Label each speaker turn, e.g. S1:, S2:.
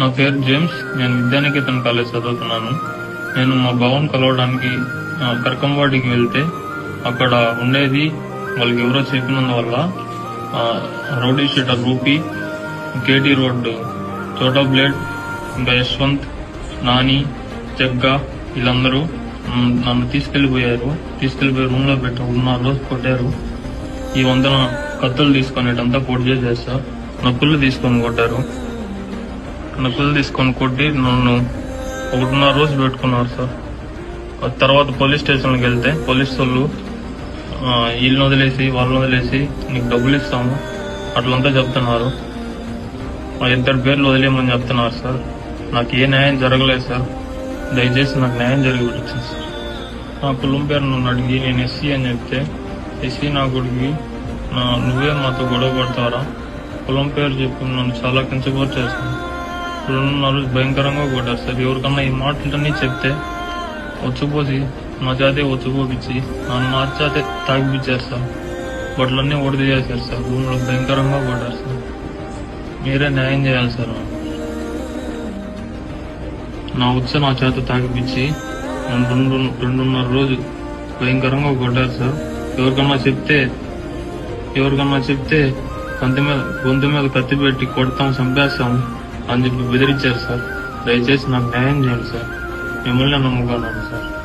S1: నా పేరు జేమ్స్. నేను విద్యానికేతన్ కాలేజ్ చదువుతున్నాను. నేను మా భవన్ కలవడానికి కర్కంవాడికి వెళ్తే అక్కడ ఉండేది వాళ్ళకి ఎవరో చెప్పినందువల్ల rowdy sheeter Roopi KT road Chota blade ఇంకా యశ్వంత్ నాని జగ్గా వీళ్ళందరూ నన్ను తీసుకెళ్ళిపోయారు తీసుకెళ్ళిపోయి రూమ్లో పెట్టి ఉన్నారు రోజు కొట్టారు. ఈ వందన కత్తులు తీసుకునేటంతా పొడి చేశారు నొప్పులు తీసుకొని కొట్టారు. నొప్పులు తీసుకొని కొట్టి నన్ను ఒకటిన్నర రోజు పెట్టుకున్నారు సార్. తర్వాత పోలీస్ స్టేషన్కి వెళ్తే పోలీస్ వాళ్ళు వీళ్ళని వదిలేసి వాళ్ళని వదిలేసి నీకు డబ్బులు ఇస్తాము. అట్లంతా చెప్తున్నారు. ఇద్దరు పేర్లు వదిలేయమని చెప్తున్నారు సార్. నాకు ఏ న్యాయం జరగలేదు సార్. దయచేసి నాకు న్యాయం జరిగి సార్. నా కులం పేరు నన్ను అడిగి నేను ఎస్సీ అని చెప్తే ఎస్సీ నా కొడుకు నా నువ్వే మాతో గొడవ పడతారా? కులం పేరు చెప్పి నన్ను చాలా కించపోటు చేస్తాను రెండున్నర భయంకరంగా కొట్టారు సార్ ఎవరికన్నా ఈ మాటలన్నీ చెప్తే వచ్చిపోసి నా జాతే వచ్చిపోపించి నన్ను నా జాతే తాగిపించేస్తారు బట్టలన్నీ ఒడిది చేశారు సార్. భూమిలో భయంకరంగా కొట్టారు సార్ మీరే న్యాయం చేయాలి సార్. నా వచ్చ నా చేత తాగిపించి రెండు రెండున్నర రోజు భయంకరంగా కొట్టారు సార్. ఎవరికన్నా చెప్తే ఎవరికన్నా చెప్తే గొంతు మీద గొంతు మీద కత్తి పెట్టి కొడతాం చంపేస్తాం. అందుకు బెదిరించారు సార్. దయచేసి నాకు న్యాయం చేయండి సార్. మిమ్మల్ని నమ్ముకున్నాను సార్.